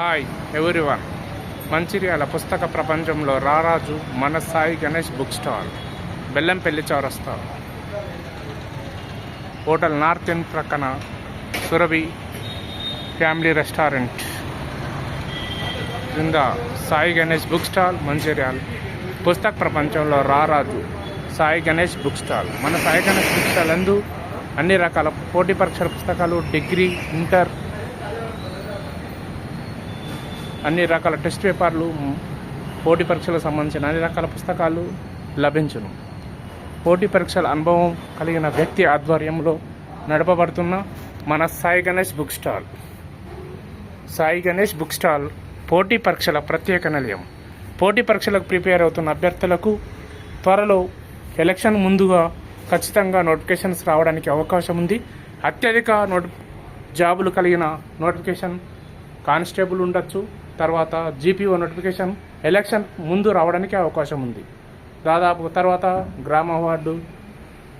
Hi everyone Mancherial పుస్తక ప్రపంచంలో రారాజు మన సాయి గణేష్ బుక్ స్టాల్ బెల్లంపల్లి చౌరస్తా. హోటల్ నార్త్ ఎండ్ ప్రక్కన సురభి ఫ్యామిలీ రెస్టారెంట్. క్రింద సాయి గణేష్ బుక్ స్టాల్ మంచిర్యాల పుస్తక ప్రపంచంలో రారాజు సాయి గణేష్ బుక్ స్టాల్. మన సాయి గణేష్ బుక్ స్టాల్ అందు అన్ని రకాల పోటీ పరీక్షల పుస్తకాలు డిగ్రీ ఇంటర్ అన్ని రకాల టెస్ట్ పేపర్లు పోటీ పరీక్షలకు సంబంధించిన అన్ని రకాల పుస్తకాలు లభించును. పోటీ పరీక్షల అనుభవం కలిగిన వ్యక్తి ఆధ్వర్యంలో నడపబడుతున్న మన Sai Ganesh book stall. Sai Ganesh book stall పోటీ పరీక్షల ప్రత్యేక నిలయం. పోటీ పరీక్షలకు ప్రిపేర్ అవుతున్న అభ్యర్థులకు త్వరలో ఎలక్షన్ ముందుగా ఖచ్చితంగా నోటిఫికేషన్స్ రావడానికి అవకాశం ఉంది. అత్యధిక నోటి జాబులు కలిగిన నోటిఫికేషన్ కానిస్టేబుల్ ఉండొచ్చు. తర్వాత జీపీఓ నోటిఫికేషన్ ఎలక్షన్ ముందు రావడానికి అవకాశం ఉంది. దాదాపు తర్వాత గ్రామ ward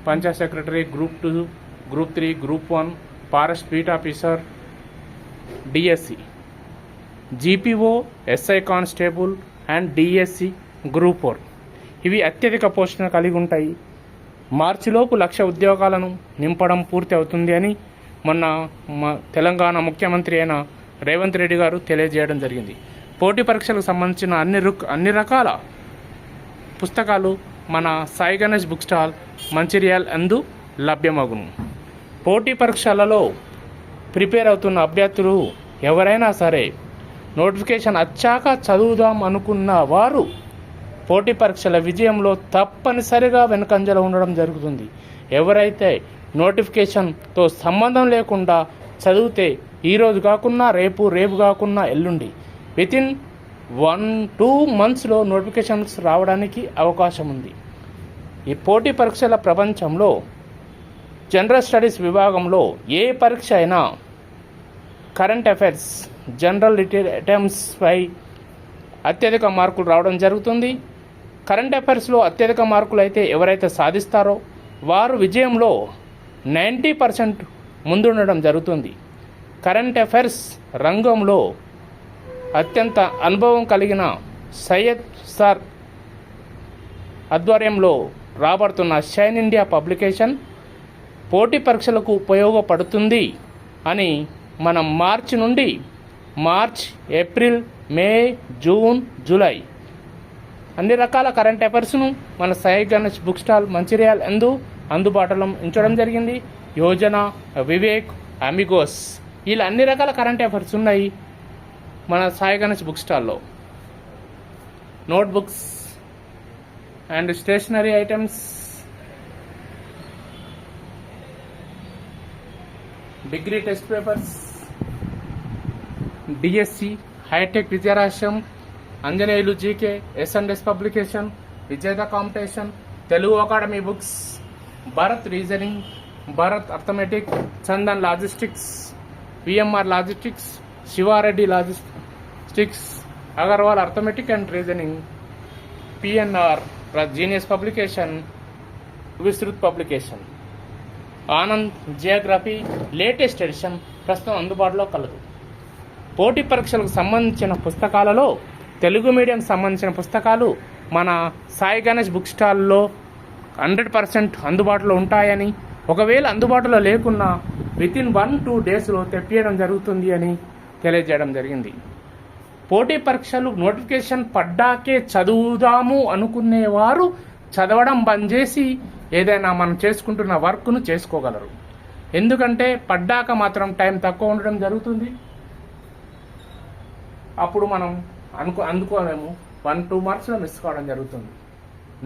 panchayat secretary group two group three group one forest beat officer DSC GPO SI constable and DSC group four. ఇవి అత్యధిక పోషణ కలిగి ఉంటాయి. మార్చిలోపు లక్ష ఉద్యోగాలను నింపడం పూర్తి అవుతుంది అని మొన్న మా తెలంగాణ ముఖ్యమంత్రి అయిన రేవంత్ రెడ్డి గారు తెలియజేయడం జరిగింది. పోటీ పరీక్షలకు సంబంధించిన అన్ని రుక్ అన్ని రకాల పుస్తకాలు మన సాయి గణేష్ బుక్ స్టాల్ మంచిర్యాల్ అందు లభ్యమగును. పోటీ పరీక్షలలో ప్రిపేర్ అవుతున్న అభ్యర్థులు ఎవరైనా సరే నోటిఫికేషన్ వచ్చాక చదువుదాం అనుకున్న వారు పోటీ పరీక్షల విజయంలో తప్పనిసరిగా వెనుకంజలో ఉండడం జరుగుతుంది. ఎవరైతే నోటిఫికేషన్తో సంబంధం లేకుండా చదివితే ఈరోజు కాకున్నా రేపు రేపు కాకున్నా ఎల్లుండి. వితిన్ వన్ టూ మంత్స్లో నోటిఫికేషన్స్ రావడానికి అవకాశం ఉంది ఈ పోటీ పరీక్షల ప్రపంచంలో జనరల్ స్టడీస్ విభాగంలో ఏ పరీక్ష అయినా కరెంట్ అఫైర్స్ జనరల్ రిటైర్ అటెంప్ట్స్పై అత్యధిక మార్కులు రావడం జరుగుతుంది. కరెంట్ అఫైర్స్లో అత్యధిక మార్కులు అయితే ఎవరైతే సాధిస్తారో వారు విజయంలో నైంటీ పర్సెంట్ ముందుండడం జరుగుతుంది. కరెంట్ అఫైర్స్ రంగంలో అత్యంత అనుభవం కలిగిన సయ్యద్ సార్ ఆధ్వర్యంలో రాబడుతున్న షైన్ ఇండియా పబ్లికేషన్ పోటీ పరీక్షలకు ఉపయోగపడుతుంది అని మనం మార్చి నుండి March April May June July అన్ని రకాల కరెంట్ అఫైర్స్ను మన సాయి గణేష్ బుక్ స్టాల్ మంచిర్యాల్ ఎందు అందుబాటులో ఉంచడం జరిగింది. యోజన వివేక్ అమిగోస్ ఇలా అన్ని రకాల కరెంట్ అఫైర్స్ ఉన్నాయి మన Sai Ganesh book స్టాల్లో notebooks and stationery items degree test papers DSC hitech విద్యారాశ్యం Anjaneyulu GK S and S publication Vijetha competition Telugu Academy books Bharat reasoning Bharat arithmetic Chandan logistics VMR logistics Sivareddy logistics Agarwal arithmetic and reasoning PNR genius publication విస్తృత్ publication. Anand geography latest edition ప్రస్తుతం అందుబాటులో కలదు. పోటీ పరీక్షలకు సంబంధించిన పుస్తకాలలో Telugu medium సంబంధించిన పుస్తకాలు మన సాయి గణేష్ బుక్ స్టాల్లో హండ్రెడ్ పర్సెంట్ అందుబాటులో ఉంటాయని ఒకవేళ అందుబాటులో లేకున్నా విత్ ఇన్ వన్ టూ డేస్లో తెప్పియడం జరుగుతుంది అని తెలియజేయడం జరిగింది. పోటీ పరీక్షలు నోటిఫికేషన్ పడ్డాకే చదువుదాము అనుకునేవారు చదవడం బంద్ చేసి ఏదైనా మనం చేసుకుంటున్న వర్క్ను చేసుకోగలరు. ఎందుకంటే పడ్డాక మాత్రం టైం తక్కువ ఉండడం జరుగుతుంది. అప్పుడు మనం అనుకో అందుకోలేము. వన్ టూ మార్క్స్లో మిస్ కావడం జరుగుతుంది.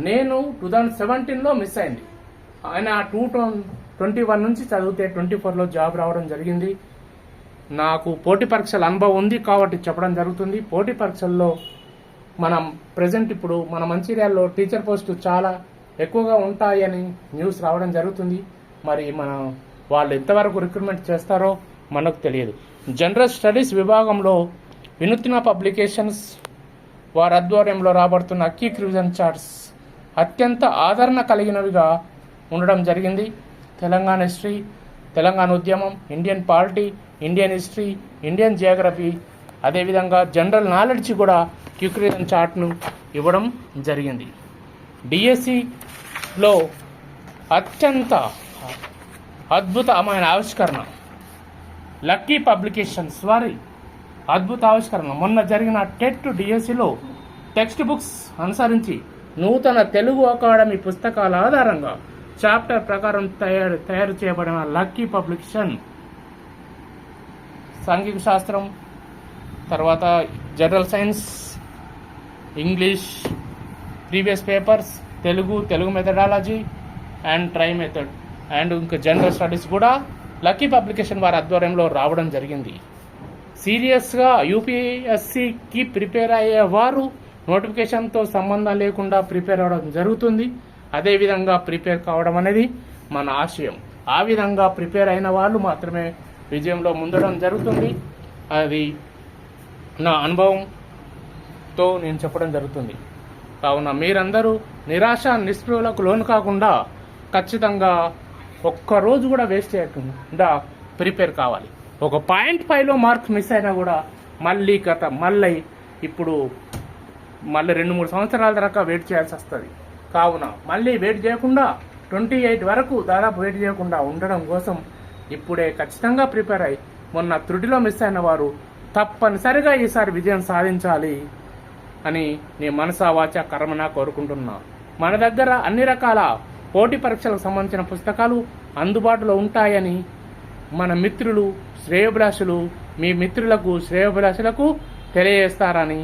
నేను టూ థౌజండ్ సెవెంటీన్లో మిస్ అయింది. ఆయన టూ ట్వంటీ వన్ నుంచి చదివితే ట్వంటీ ఫోర్లో జాబ్ రావడం జరిగింది. నాకు పోటీ పరీక్షల అనుభవం ఉంది కాబట్టి చెప్పడం జరుగుతుంది. పోటీ పరీక్షల్లో మనం ప్రజెంట్ ఇప్పుడు మన మంచిర్యాలలో టీచర్ పోస్టు చాలా ఎక్కువగా ఉంటాయని న్యూస్ రావడం జరుగుతుంది. మరి మన వాళ్ళు ఎంతవరకు రిక్రూట్మెంట్ చేస్తారో మనకు తెలియదు. జనరల్ స్టడీస్ విభాగంలో వినూత్న పబ్లికేషన్స్ వారి ఆధ్వర్యంలో రాబడుతున్న అక్కీ క్రివిజన్ చార్ట్స్ అత్యంత ఆదరణ కలిగినవిగా ఉండడం జరిగింది. తెలంగాణ హిస్టరీ తెలంగాణ ఉద్యమం Indian polity Indian history Indian geography అదేవిధంగా జనరల్ నాలెడ్జ్ కూడా క్యూక్రియన్ చార్ట్ను ఇవ్వడం జరిగింది. డిఎస్సిలో అత్యంత అద్భుతమైన ఆవిష్కరణ లక్కీ పబ్లికేషన్స్ వారి అద్భుత ఆవిష్కరణ. మొన్న జరిగిన టెట్ డిఎస్సిలో టెక్స్ట్ బుక్స్ అనుసరించి నూతన తెలుగు అకాడమీ పుస్తకాల ఆధారంగా చాప్టర్ ప్రకారం తయారు తయారు చేయబడిన లక్కీ పబ్లికేషన్. సాంఘిక శాస్త్రం తర్వాత general science English previous papers Telugu Telugu methodology and try method. And ఇంకా జనరల్ స్టడీస్ కూడా లక్కీ పబ్లికేషన్ వారి ఆధ్వర్యంలో రావడం జరిగింది. సీరియస్గా యూపీఎస్సికి ప్రిపేర్ అయ్యే వారు నోటిఫికేషన్తో సంబంధం లేకుండా ప్రిపేర్ అవ్వడం జరుగుతుంది. అదేవిధంగా ప్రిపేర్ కావడం అనేది మన ఆశయం. ఆ విధంగా ప్రిపేర్ అయిన వాళ్ళు మాత్రమే విజయంలో ముందడం జరుగుతుంది. అది నా అనుభవంతో నేను చెప్పడం జరుగుతుంది. కావున మీరందరూ నిరాశ నిస్పృహలకు లోను కాకుండా ఖచ్చితంగా ఒక్కరోజు కూడా వేస్ట్ చేయకుండా ప్రిపేర్ కావాలి. ఒక పాయింట్ ఫైవ్లో మార్క్స్ మిస్ అయినా కూడా మళ్ళీ గత మళ్ళీ ఇప్పుడు మళ్ళీ రెండు మూడు సంవత్సరాల దాకా వెయిట్ చేయాల్సి వస్తుంది. కావున మళ్ళీ వెయిట్ చేయకుండా ట్వంటీ ఎయిట్ వరకు దాదాపు వెయిట్ చేయకుండా ఉండడం కోసం ఇప్పుడే ఖచ్చితంగా ప్రిపేర్ అయ్యి మొన్న త్రుటిలో మిస్ అయిన వారు తప్పనిసరిగా ఈసారి విజయం సాధించాలి అని నీ మనసావాచ కర్మన కోరుకుంటున్నా. మన దగ్గర అన్ని రకాల పోటీ పరీక్షలకు సంబంధించిన పుస్తకాలు అందుబాటులో ఉంటాయని మన మిత్రులు శ్రేయోభిలాషులు మీ మిత్రులకు శ్రేయోభిలాషులకు తెలియజేస్తారని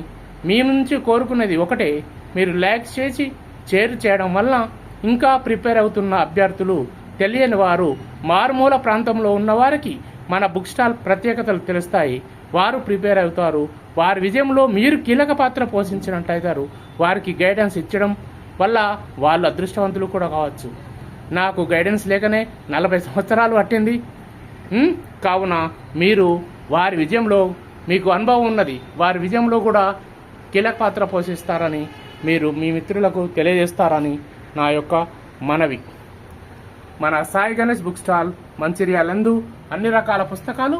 మీ నుంచి కోరుకునేది ఒకటే. మీరు లైక్ చేసి షేర్ చేయడం వల్ల ఇంకా ప్రిపేర్ అవుతున్న అభ్యర్థులు తెలియని వారు మారుమూల ప్రాంతంలో ఉన్న వారికి మన బుక్ స్టాల్ ప్రత్యేకతలు తెలుస్తాయి. వారు ప్రిపేర్ అవుతారు. వారి విజయంలో మీరు కీలక పాత్ర పోషించినట్టయితారు. వారికి గైడెన్స్ ఇచ్చడం వల్ల వాళ్ళు అదృష్టవంతులు కూడా కావచ్చు. నాకు గైడెన్స్ లేకనే నలభై సంవత్సరాలు పట్టింది. కావున మీరు వారి విజయంలో మీకు అనుభవం ఉన్నది. వారి విజయంలో కూడా కీలక పాత్ర పోషిస్తారని మీరు మీ మిత్రులకు తెలియజేస్తారని నా యొక్క మనవి. మన సాయి గణేష్ బుక్ స్టాల్ మంచిర్యాలందు అన్ని రకాల పుస్తకాలు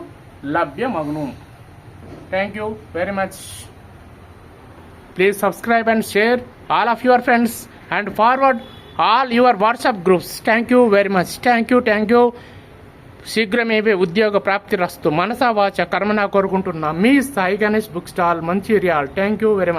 లభ్యమగును. Thank you very much please subscribe and share all of your friends and forward all your WhatsApp groups thank you very much thank you thank you శీఘ్రమేవే ఉద్యోగ ప్రాప్తి రస్తు మనసా వాచ కర్మనా కోరుకుంటున్నా మీ Sai Ganesh book stall Mancherial. Thank you very much